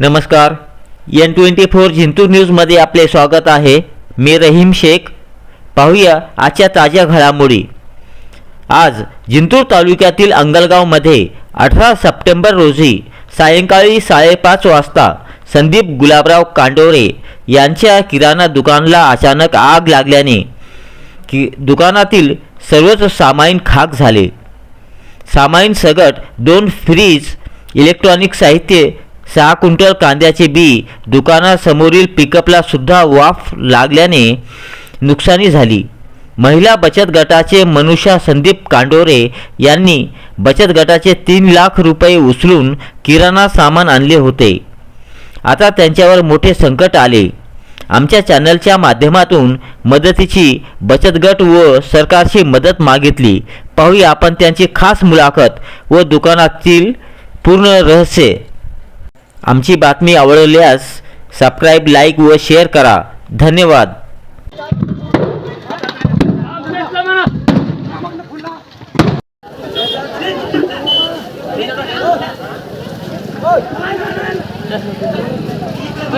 नमस्कार. N twenty four Jintur न्यूजमध्ये आपले स्वागत आहे. मी रहीम शेख. पाहूया आजच्या ताज्या घडामोडी. आज जिंतूर तालुक्यातील अंगलगावमध्ये अठरा सप्टेंबर रोजी सायंकाळी साडेपाच वाजता संदीप गुलाबराव कांडोरे यांच्या किराणा दुकानाला अचानक आग लागल्याने की दुकानातील सर्वच सामाईन खाक झाले. सामाईन सगट दोन फ्रीज इलेक्ट्रॉनिक साहित्य सहा क्विंटल कांद्याचे बी दुकानासमोरील पिकअपला सुद्धा वाफ लागल्याने नुकसानी झाली. महिला बचत गटाचे मनुष्या संदीप कांडोरे यांनी बचत गटाचे तीन लाख रुपये उचलून किराणा सामान आणले होते. आता त्यांच्यावर मोठे संकट आले. आमच्या चॅनलच्या माध्यमातून मदतीची बचत गट व सरकारची मदत मागितली. पाहूया आपण त्यांची खास मुलाखत व दुकानातील पूर्ण रहस्य. आमची बातमी आवडल्यास सबस्क्राईब लाईक व शेअर करा. धन्यवाद.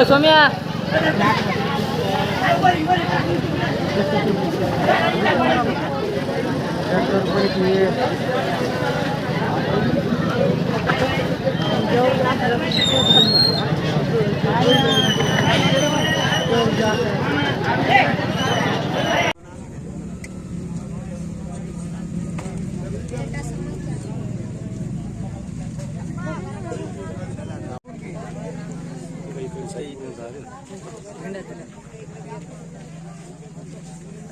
सोम्या.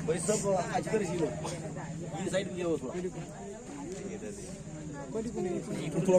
भाई सब आज कर ही लोग ये साइड में जाओ थोड़ा इकडून थोडा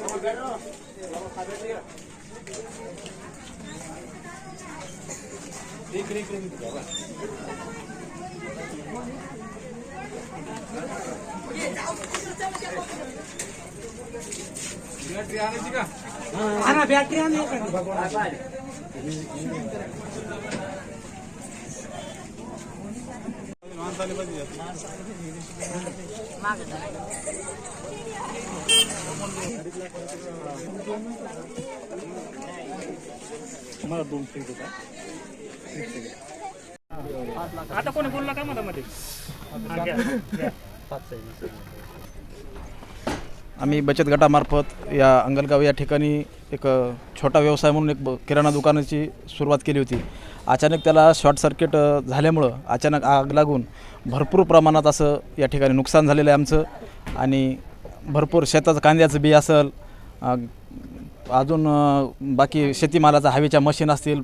मोबाईल लावा ना आणा बॅटरी आण एक भगवान मला दोन फ्रीज होता आता कोणी बोलला का मला मध्ये हा, घ्या. आम्ही बचत गटामार्फत या अंगलगाव या ठिकाणी एक छोटा व्यवसाय म्हणून एक किराणा दुकानाची सुरुवात केली होती. अचानक त्याला शॉर्ट सर्किट झाल्यामुळं अचानक आग लागून भरपूर प्रमाणात असं या ठिकाणी नुकसान झालेलं आहे आमचं. आणि भरपूर शेताचं कांद्याचं बी असेल अजून बाकी शेतीमालाचा हवेच्या मशीन असतील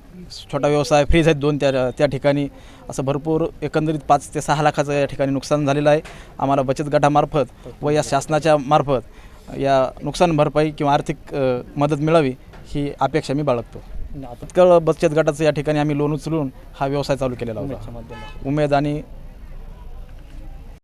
छोटा व्यवसाय फ्रीज आहेत दोन त्या त्या ठिकाणी. असं भरपूर एकंदरीत पाच ते सहा लाखाचं या ठिकाणी नुकसान झालेलं आहे. आम्हाला बचत गटामार्फत व या शासनाच्या मार्फत या नुकसान भरपाई किंवा आर्थिक मदत मिळावी ही अपेक्षा मी बाळगतो. तत्काळ बचत गटाचं या ठिकाणी आम्ही लोन उचलून हा व्यवसाय चालू केलेला होता. उमेद आणि